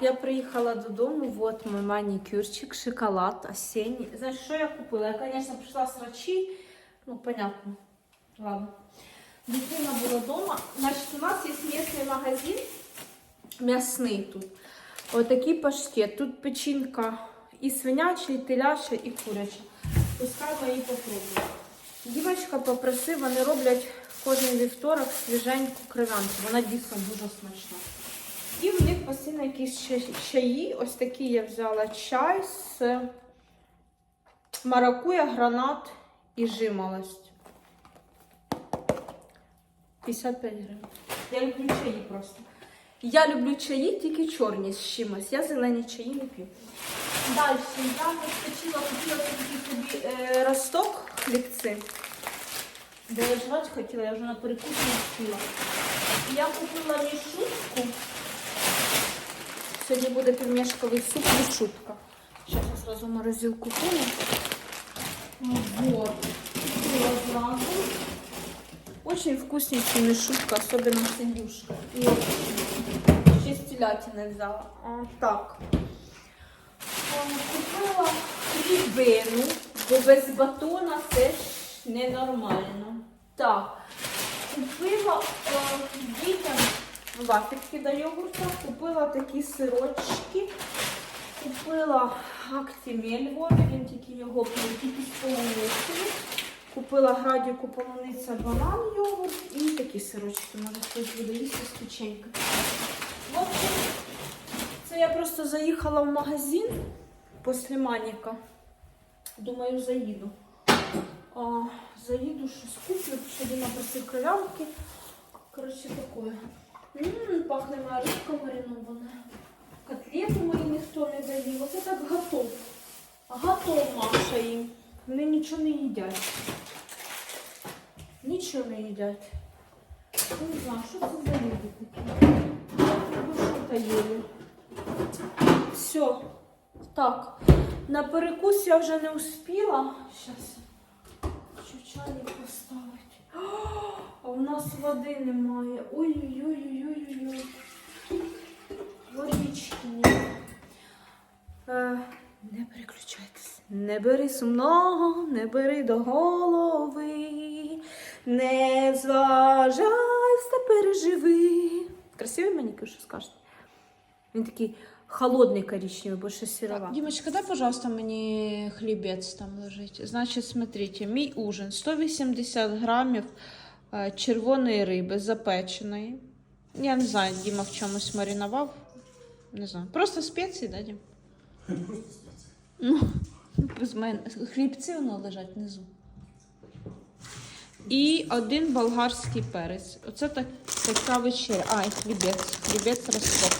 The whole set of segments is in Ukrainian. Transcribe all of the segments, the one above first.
Я приїхала додому, вот мой манікюрчик, шоколад осенний. Знаєш, що я купила? Я, звісно, прийшла з рачі, ну, понятно. Ладно. Дитина була вдома. Значить, у нас є місний магазин, м'ясний тут. Отакий паштет. Тут печінка і свиняча, і теляча, і куряча. Пускай ми її попробуємо. Дівчинка попросив, вони роблять кожен вівторок свіженьку кривянку. Вона дійсно дуже смачна. І в них постійно якісь чаї. Ось такі я взяла чай з маракуя, гранат і жимолость. 55 гривень. Я люблю чаї просто. Я люблю чаї тільки чорні з чимось. Я зелені чаї не п'ю. Далі я розпочила, купила такий собі е, росток хлібці. Де я жрати хотіла, я вже на перекус не встигла. Я купила мішутку. Сьогодні буде пельмешковий суп мішутка. Зараз я сразу в морозилку кину. Вот. Купила сразу. Очень вкусненький мешутка, особенно с индюшкой. И вот ще з взяла. А, так. Купила хлібину, бо без батона це ж ненормально. Так. Купила дітям вафельки до йогурта, купила такі сирочки, купила актимель Вові, він тільки його тільки з полуницею. Купила градіку полуниця, банан, йогурт і такі сирочки, може хтось буде їсти з печенькою. Це я просто заїхала в магазин після маніка. Думаю, заїду. А, заїду, щось куплю, ще Діма просив кров'янки. Коротше, таке. Ммм, пахне моя рибка маринована. Котлети мої ніхто не доїв. Оце так готов. Готов Маша їм. Вони нічого не їдять. Нічого не їдять. Не знаю, що це за люди такі. Ну, що то їли. Все. Так. На перекус я вже не успіла. Поставити. А у нас води немає. Ой-ой-ой-ой-ой-ой. Водички. Е, не переключайтесь. Не бери сумного, не бери до голови. Не зважай, все переживи. Красивий манікюр, що скажете? Він такий холодний коричневий, більше сірова. Дімочка, дай, пожалуйста, мені хлібець там лежить. Значить, смотрите, мій ужин 180 грамів червоної риби запеченої. Я не знаю, Діма в чомусь маринував. Не знаю. Просто спеції, да, Дім? Ну, без мене. Хлібці воно лежать внизу. І один болгарський перець. Оце так, така вечеря. А, і хлібець. Хлібець росток.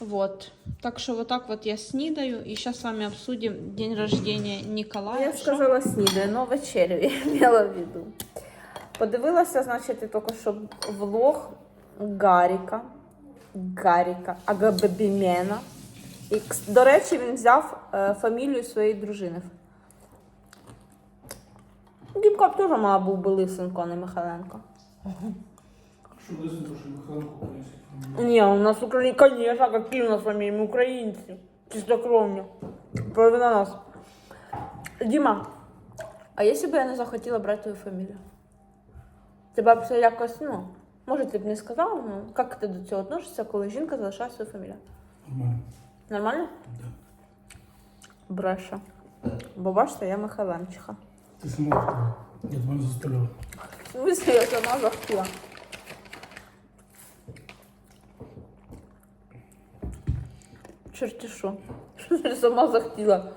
Вот. Так що вот так вот я снідаю. І зараз з вами обсудим день рождения Ніколая. Я сказала снідаю, но вечерю я мала в виду. Подивилася, значить, тільки що влог Гаріка. Гаріка Агабебімена. І, до речі, він взяв е, фамілію своєї дружини. Дібка б теж мала був би Лисенко, а не Михайленко. Що лисенко, що Михайло український Ні, у нас Україна, конечно, які у нас фамілії, ми українці. Чистокровні. Половина нас. Діма, а якщо б я не захотіла брати твою фамілію? Тебе б це якось, ну, може, ти б не сказала, ну, як ти до цього відносишся, коли жінка залишає свою фамілію? Нормально. Нормально? Да. Бреше. Бо бачите, я Михайленчиха. Ти сама хотіла. Я тебе не заставляв. В смысле, я сама захотіла. Чорті що? Що ти сама захотіла?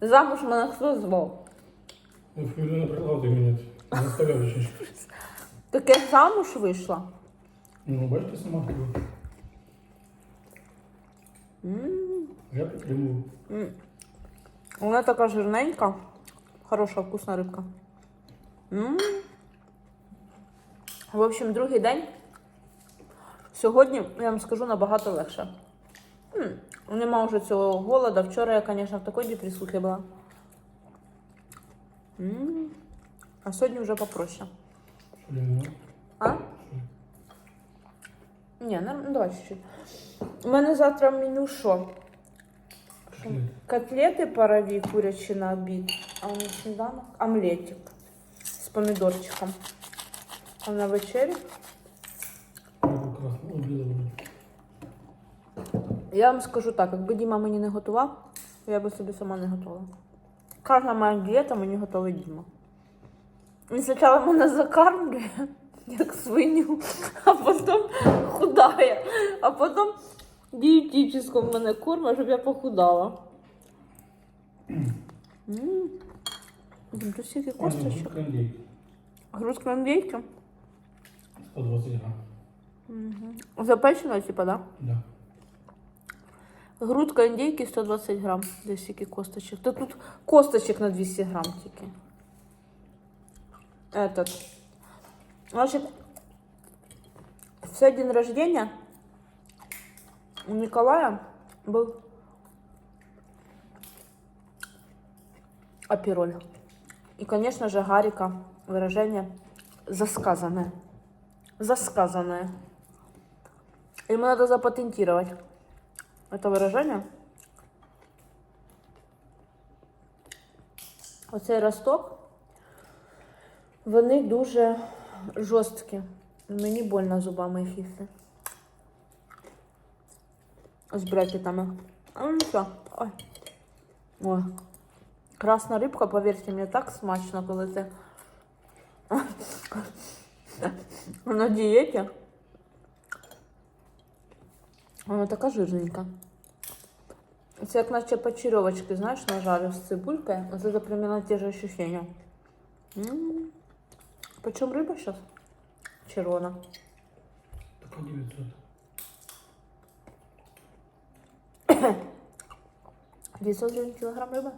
Замуж мене хто звав? Я в Юлю не ти мене. Не заставляв ще. Так я замуж вийшла. Ну, бачите, сама хотіла. М, Я підтримував. м. Вона така жирненька. Хороша, вкусна рибка. М. В общем, другий день. Сьогодні, я вам скажу, набагато легше. М, Нема вже цього голода. Вчора я, звісно, в такій депресухі була. М. А сьогодні вже попроще. Що я не знаю. А? Що? Ні, ну давай чуть-чуть. У мене завтра меню що? Котлет. Котлети парові курячі на обід, а на сніданок омлетик з помідорчиком. А на вроде. я вам скажу так, якби Діма мені не готував, я би собі сама не готувала. Кожна моя дієта мені готовий Діма. Він спочатку мене закармлює, як свиню, а потім худає, а потім дієтично мене кормить, щоб я похудала. Блін, Тут стільки косточок. Індейки. 120 грамм. Запечена, типа, да? Да. Грудка індейки 120 грам. Десь скільки косточок. Та тут косточок на 200 грам тільки. Этот. Значит, все день рождения у Николая был апероль. И, конечно же, Гарика выражение засказанное. Засказанное. Ему надо запатентировать это выражение. Оцей росток, вони дуже жорсткі. Мені больно зубами їх їсти. З брекетами. А ну що? Ой. Ой. Красна рибка, повірте, мені так смачно, коли ти на дієті. Вона така жирненька. Це як наче почерьовочки, знаєш, нажарив з цибулькою. Ось це примерно ті ж ощущения. М. Почем риба зараз? Червона. Только 900. 900 гривень кілограм риби?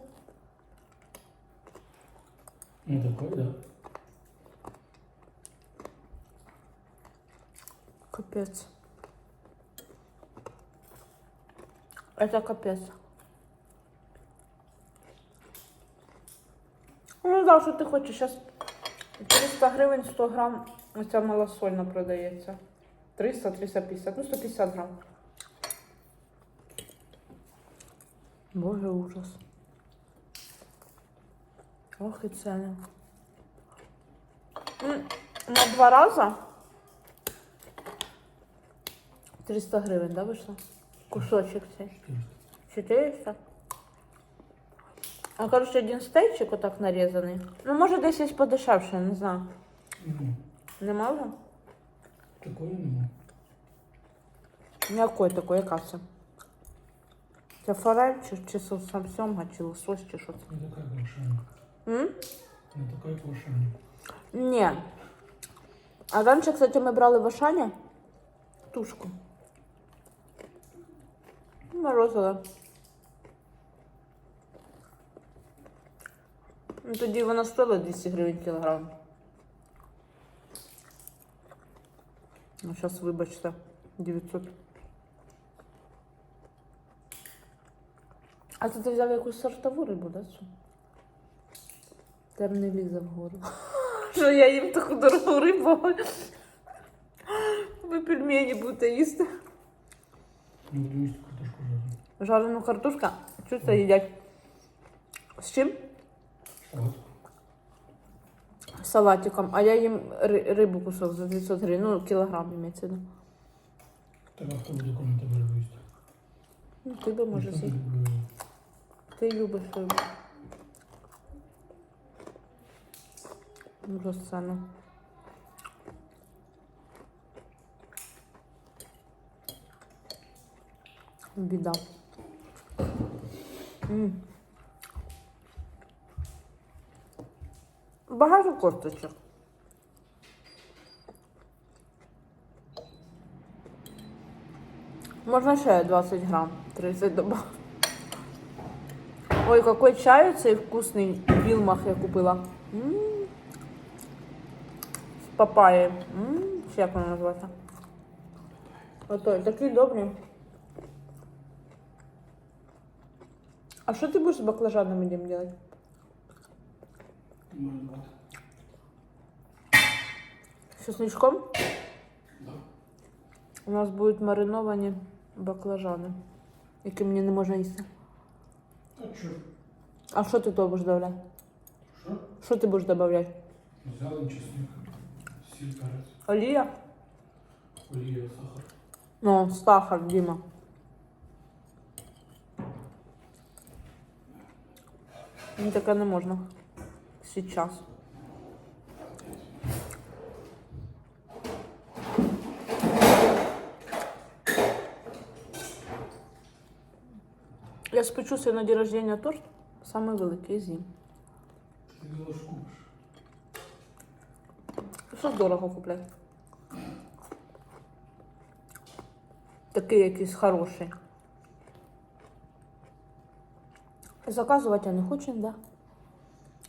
Ну такой, да. Капець. Это капець. Ну да, що ти хочеш? Зараз 300 гривень 100 грам. Оця малосольна продається. 300, 350, ну 150 грам. Боже, ужас. Ох і ціни. На два рази 300 гривень, да, вийшло? Кусочок цей. 400. А короче, один стейчик отак нарізаний. Ну, може, десь є подешевше, не знаю. Ну, Нема вже? такое нема. Якої такої, яка це? Це форель, чи, чи сам сьомга, чи лосось, чи що це? Не такая квашеная. М? Не такая квашеная. Ні. А раніше, кстати, ми брали в Ашані тушку. Морозила. Ну, Тоді вона стоїла 200 гривень кілограм. А зараз, вибачте, 900. А це ти взяв якусь сортову рибу, да? Там не лізе вгору. Що я їм таку дорогу рибу. Ви пельмені будете їсти. Буду есть картошку. Жарену картошку. Що це їдять? З чим? Салатиком. А я їм ри- рибу кусок за 900 гривень. Ну, кілограм імеється. Так а будет комнате рыбу есть? Ну, ти би може з'їсти. Ти любиш рибу. Дуже. Біда. М. Багато косточок. Можна ще 20 грам, 30 добавити. Ой, какой чай цей вкусний в Вілмах я купила. М. З папаєю. М, Чи як воно називається? Отой, такий добрий. А що ти будеш з баклажанами Дім робити? Маринад. З чесничком? Да. У нас будуть мариновані баклажани, які мені не можна їсти. А що? А що ти то будеш додавати? Що? Що ти будеш додавати? Зелень, чесник, сіль, перець, Олія? олія, сахар. Ну, сахар, Діма. Мені таке не можна. Сейчас. Я спечу себе на день рождения торт, самый великий з'їм. Ти дорого купляти? Такий якийсь хороший. Заказувати я не хочу, да?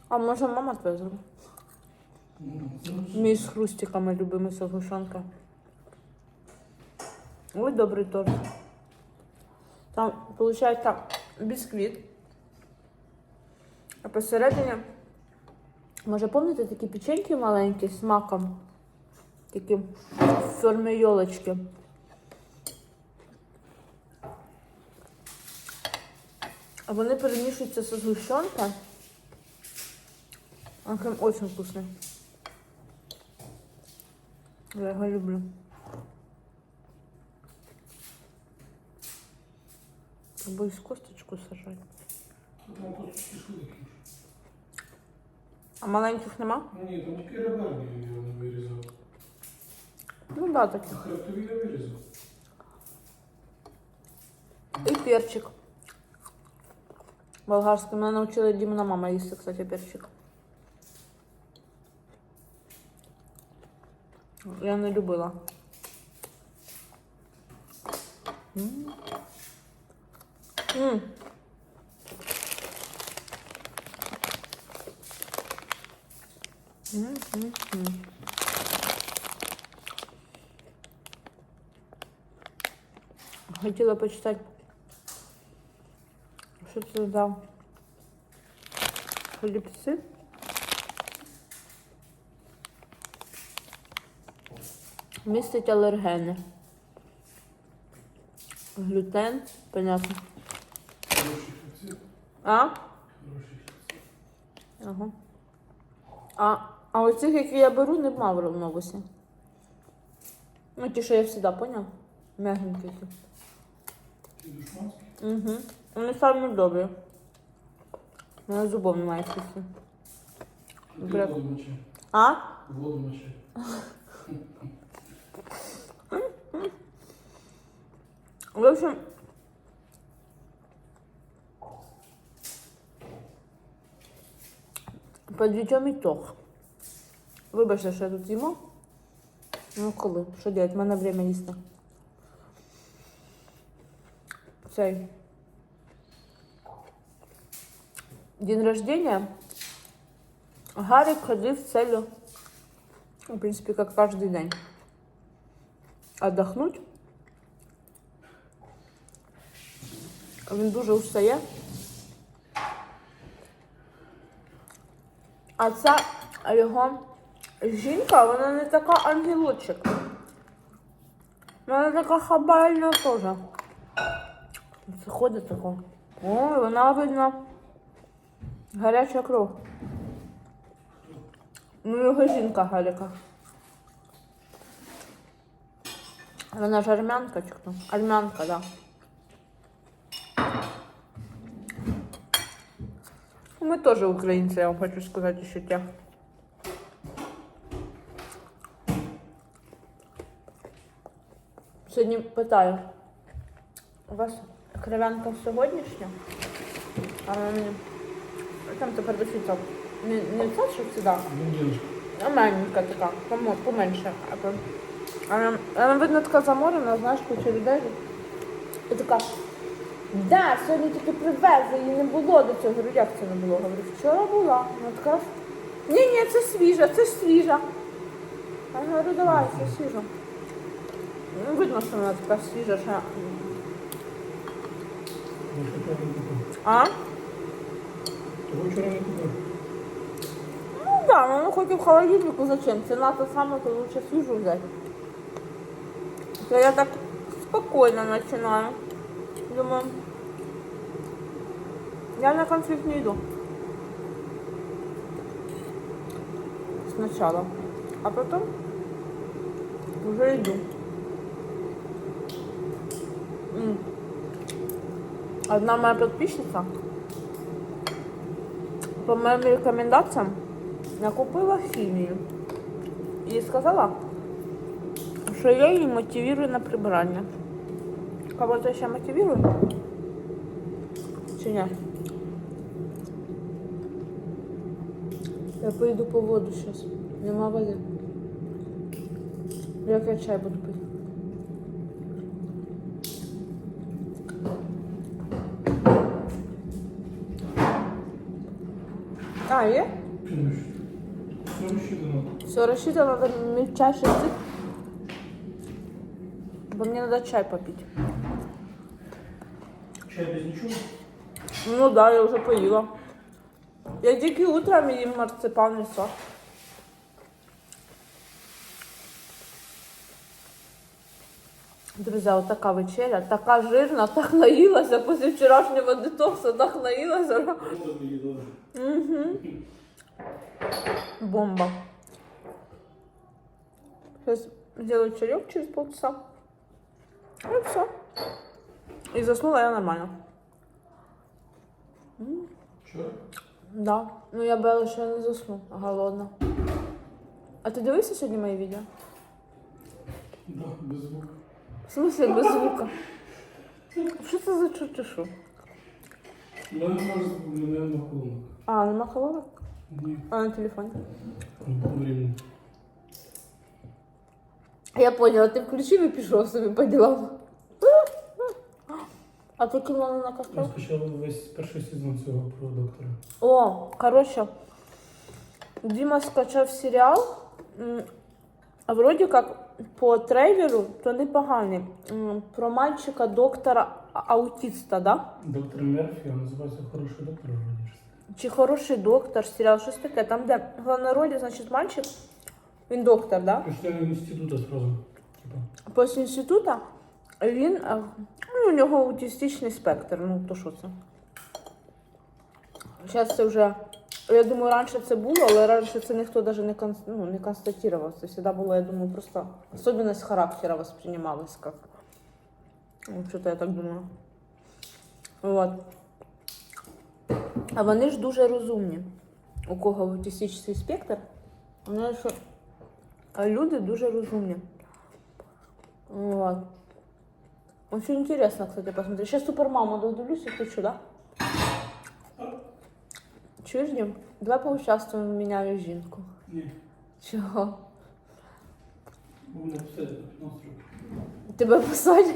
А може мама твоя Мій з хрустиками любимий согушанка. Ой, добрий торт. Там, виходить, бісквіт. А посередині, може, пам'ятаєте такі печеньки маленькі з маком? Такі в формі йолочки. А вони перемішуються з згущенкою. Он прям очень вкусный. Я його люблю. Боюсь косточку сажати. Там косточки ж великі. А маленьких нема? Ну ні, там тільки реберні я не вирізав. Ну да, такі. А хребтові я вирізав. І перчик. Болгарський. Мене навчила Дімна мама їсти, кстати, перчик. Я не любила. М. М. М, м, м. Хотіла почитати, що це за хлібці. Містить алергени. Глютен, понятно. А? Ага. А, а оцих, які я беру, нема в новусі. Ну, ті, що я завжди, поняв? Мягенькі. Угу. Вони самі добрі. У мене зубов немає чисті. Воду мочи. А? Воду мочи. В общем, подведем итог. Вибачте, що я тут їмо. Ну коли? Що делать? У мене время їсти. Цей. День рождения. Гарик ходив з целью, в принципе, как каждый день, отдохнуть. Він дуже устає. А ця його жінка, вона не така ангелочок. Вона така хабальна теж. Це ходить тако. Ой, вона видно. Гаряча кров. Ну, його жінка Галіка. Вона ж армянка хто? Армянка, так. Да. Мы тоже украинцы, я вам хочу сказать еще те. Сьогодні питаю. У вас кров'янка сьогоднішня? А мені... Там тепер досвіта. Не, не це, що сюди, Ну, а маленька така, поменше. Вона, вона видно така заморена, знаєш, куча людей. І така, да, сьогодні тільки привезли, її не було до цього. Говорю, як це не було? Говорю, вчора була. Вона така, ні, ні, це свіжа, це свіжа. Я говорю, давай, це свіжа. Ну, видно, що вона така свіжа, що... Ну. А? Вчора не купив. Ну да, ну хоч і в холодильнику зачем? Ціна та сама, то лучше свіжу взяти. То я так спокойно начинаю. Думаю, я на конфликт не иду. Сначала. А потом уже иду. Одна моя подписчица по моим рекомендациям накупила химию. И сказала, что я її мотивирую на прибирання. Кого-то ще мотивирую? Чи ні? Я пойду по воду сейчас. Нема води. Як я чай буду пити? А, є? Все рассчитано. Все рассчитано, надо мельчайший цик. Бо мне надо чай попить. Чай без ничего? Ну да, я вже поїла. Я тільки утром їм марципан і сок. Друзі, от така вечеря, така жирна, так наїлася після вчорашнього детоксу, так наїлася. Вот. Угу. Бомба. Сейчас сделаю чаек через полчаса. И все. И заснула я нормально. Че? Да. Ну я боялась, що я не засну, голодна. А ти дивився сьогодні мої відео? Да, без звука. В смысле без звука? Що це за чутишу? У мене може мене на колонах. А, нема колонок? Ні, А на телефоні. времени. Я поняла, ти включив і пішов собі по ділам. А ти кинула на Я скачав весь перший сезон цього про доктора. О, короче, Дима скачав серіал. м, А вроді як по трейлеру, то непоганий. М, Про мальчика доктора а- аутиста, да? Доктор Мерфі, а називається хороший доктор вроді. ж. Чи хороший доктор, серіал, щось таке. Там, де в головній ролі, значить, мальчик, він доктор, да? Після інституту. Типа. Після інституту він, е, ну, у нього аутистичний спектр, ну то що це? Зараз це вже, я думаю, раніше це було, але раніше це ніхто навіть не, кон, ну, не констатував. Це завжди було, я думаю, просто особливість характера воспринималась як. Ну, що-то я так думаю. Вот. А вони ж дуже розумні. У кого аутистичний спектр, вони що люди дуже розумні. Вот. Очень интересно, кстати, посмотреть. Сейчас супермаму додивлюсь, ты что, да? Чуєш, Дім? Давай поучаствуємо в міняю жінку. Ні, Чого? бо мене посадять на 15 років. Тебе посадять?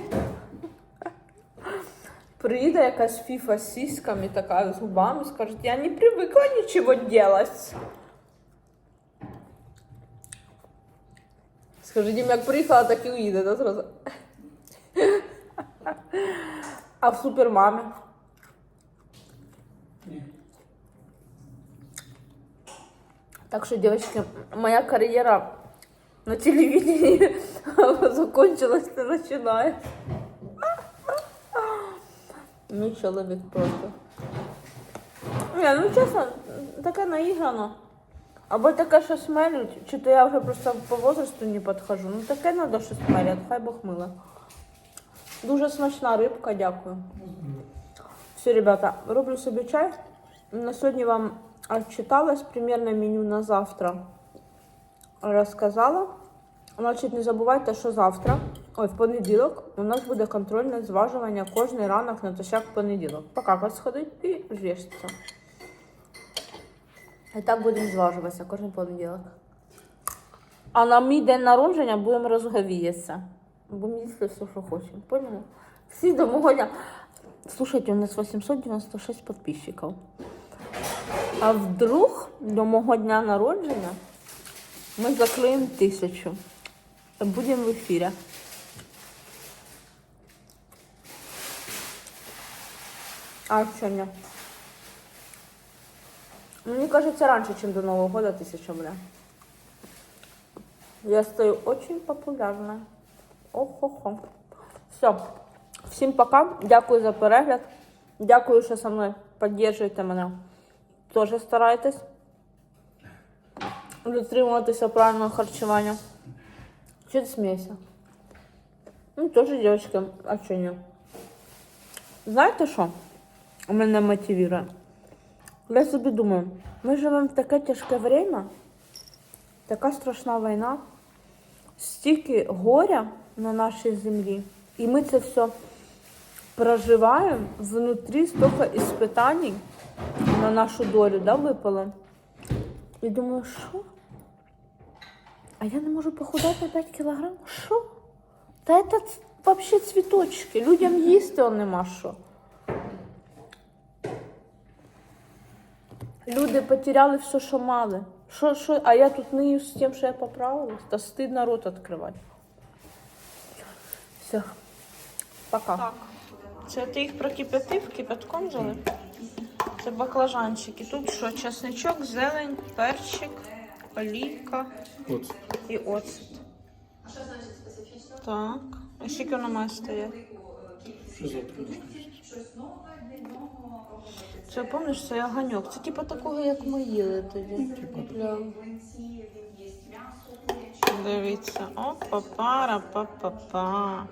Приїде якась фіфа з сіськами, така з губами, скаже, я не привикла нічого делать. Скажи, Дім, як приїхала, так і уїде, да, зразу? А в супермамі? Ні. Так что, девочки, моя карьера на телевидении закончилась и начинает. Ну, чоловік просто. Не, ну чесно, таке наіграно. Або таке щось мелють, чи то я вже просто по возрасту не підходжу. Ну таке треба щось мелять, хай Бог миле. Дуже смачна рибка, дякую. Все, ребята, роблю собі чай. На сьогодні вам отчиталась примерно меню на завтра. Розказала. Значить, не забувайте, що завтра, ой, в понеділок, у нас буде контрольне зважування кожний ранок натощак в понеділок. Покакать сходить і звішиться. І так будемо зважуватися кожен понеділок. А на мій день народження будемо розговіятися. Будемо їсти все, що хочемо. Поняли? Всі до мого дня. Слушайте, у нас 896 подписчиков. А вдруг до мого дня народження ми закриємо тисячу. Будемо в ефірі. А що ні? Мені кажется, раньше, чем до Нового года тысяча, бля. Я стою очень популярна. Охо-хо. Все. Всім пока. Дякую за перегляд. Дякую, що со мною підтримуєте мене. Теж старайтесь дотримуватися правильного харчування. Чи ти смієшся? Ну, теж дівчатка, а чи ні? Знаєте що? Мене мотивує. Я собі думаю, ми живемо в таке тяжке время, така страшна війна, стільки горя на нашій землі, і ми це все проживаємо внутрі стільки іспитань на нашу долю, да, випало. І думаю, що? А я не можу похудати на 5 кілограм? Що? Та це взагалі цвіточки. Людям їсти нема що. Люди потеряли все, що мали. Що, що? А я тут нию з тим, що я поправилась. Та стидно рот відкривати. Все. Пока. Так. Це ти їх прокип'ятив, кипятком залив? Це баклажанчики. Тут що, чесничок, зелень, перчик, олійка Вот. і оцет. Так. А скільки воно має стояти? Це пам'ятаєш, це огоньок. Це типу такого, як ми їли тоді. Дивіться. Опа, пара, па па па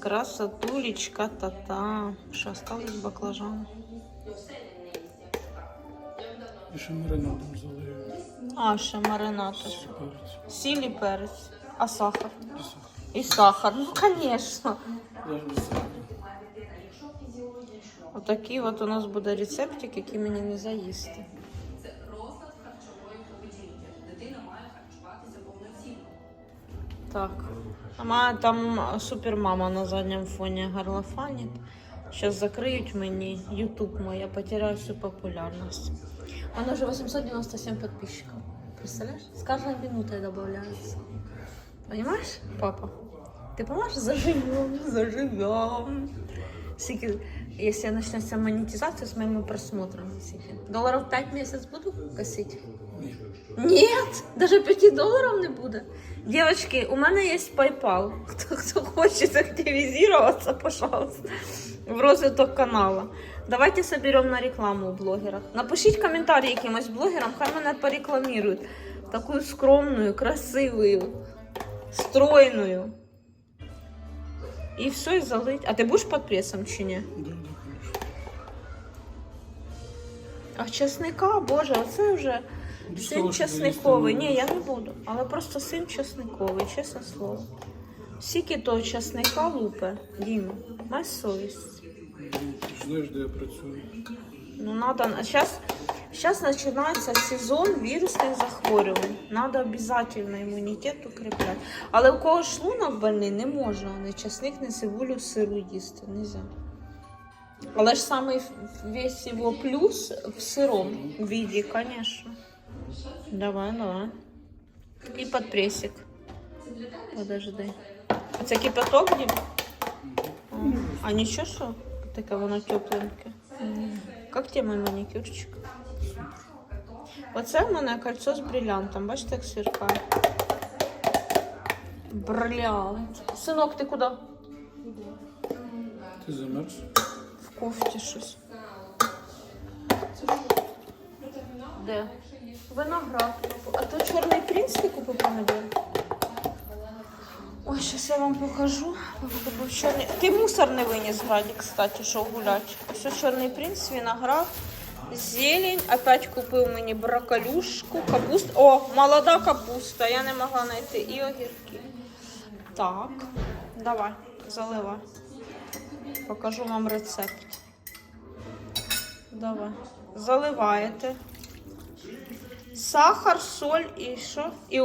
Красотулечка та-та. Що, осталось баклажан? Еще маринадом залию. А, ще маринад. Перец. Сіль і перець. А сахар? И сахар. І сахар. Ну, звісно. Отакий от у нас буде рецептик, який мені не заїсти. Так. А ма- там супермама на задньому фоні горлофанить. Зараз закриють мені YouTube мой, я потеряю всю популярність. У мене вже 897 підписчиків. Представляєш? З кожною минутою додається. Понимаешь, папа? Ты понимаешь, заживем, заживем. Скільки, якщо почнеться монетизація з моїми просмотрами, скільки? Доларів 5 місяць буду косити? Нет, даже 5 долларов не буде. Девочки, у мене є PayPal. Хто, хто хоче активізуватися, пожалуйста, в розвиток каналу. Давайте соберем на рекламу у блогерах. Напишіть коментарі якимось блогерам, хай мене порекламирують. Таку скромную, красивую, стройную. І все, і залить. А ти будеш під пресом чи ні? Да, да, конечно. А чесника, боже, оце вже Ну, син що чесниковий. заїсти Ні, не я не буду. Але просто син чесниковий, чесне слово. Скільки того чесника лупе, Діма, май совість. Ти ж знаєш, де я працюю. Ну, надо, сейчас, сейчас починається сезон вірусних захворювань. Надо обов'язково імунітет укріпляти. Але у кого шлунок больний, не можна ні чесник, ні цибулю сиру їсти. Нельзя. Але ж саме весь його плюс в сиром віді, звісно. Давай, давай. І подпресик. Подожди. Це кипяток, Дім? А, нічого, що таке воно тепленьке? Як тебе мій манікюрчик? Оце в мене кольцо з брилянтом. Бачите, як сверкає? Брилянт. Синок, ти куди? Ти замерз? В кофті щось. Де? Виноград. А то чорний принц ти купив помидор? Ой, зараз я вам покажу. Чорний. Ти мусор не виніс граді, кстати, що гулять. Ось чорний принц, виноград, зелень. Опять купив мені брокколюшку, капусту. О, молода капуста. Я не могла знайти. І огірки. Так, давай, заливай. Покажу вам рецепт. Давай. Заливаєте. Сахар, соль і що? І,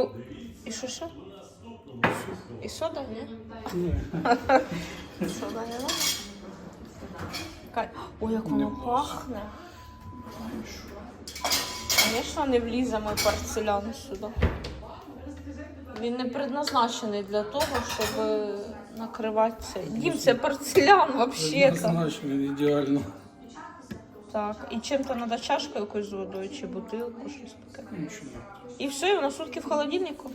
і що ще? І сода, ні? Ні. Сода не Ой, як воно пахне. Звісно, не влізе мій порцелян сюди. Він не предназначений для того, щоб е, накривати це. Дім, це порцелян взагалі. Однозначно, ідеально. Так, і чим-то треба чашку якусь з водою чи бутилку, щось таке. Нічого. І все, і воно сутки в холодильнику.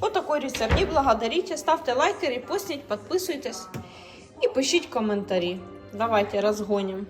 Вот такой рецепт. Не благодарите, ставьте лайки, репостніть, підписуйтесь і пишіть коментарі. Давайте розгоним.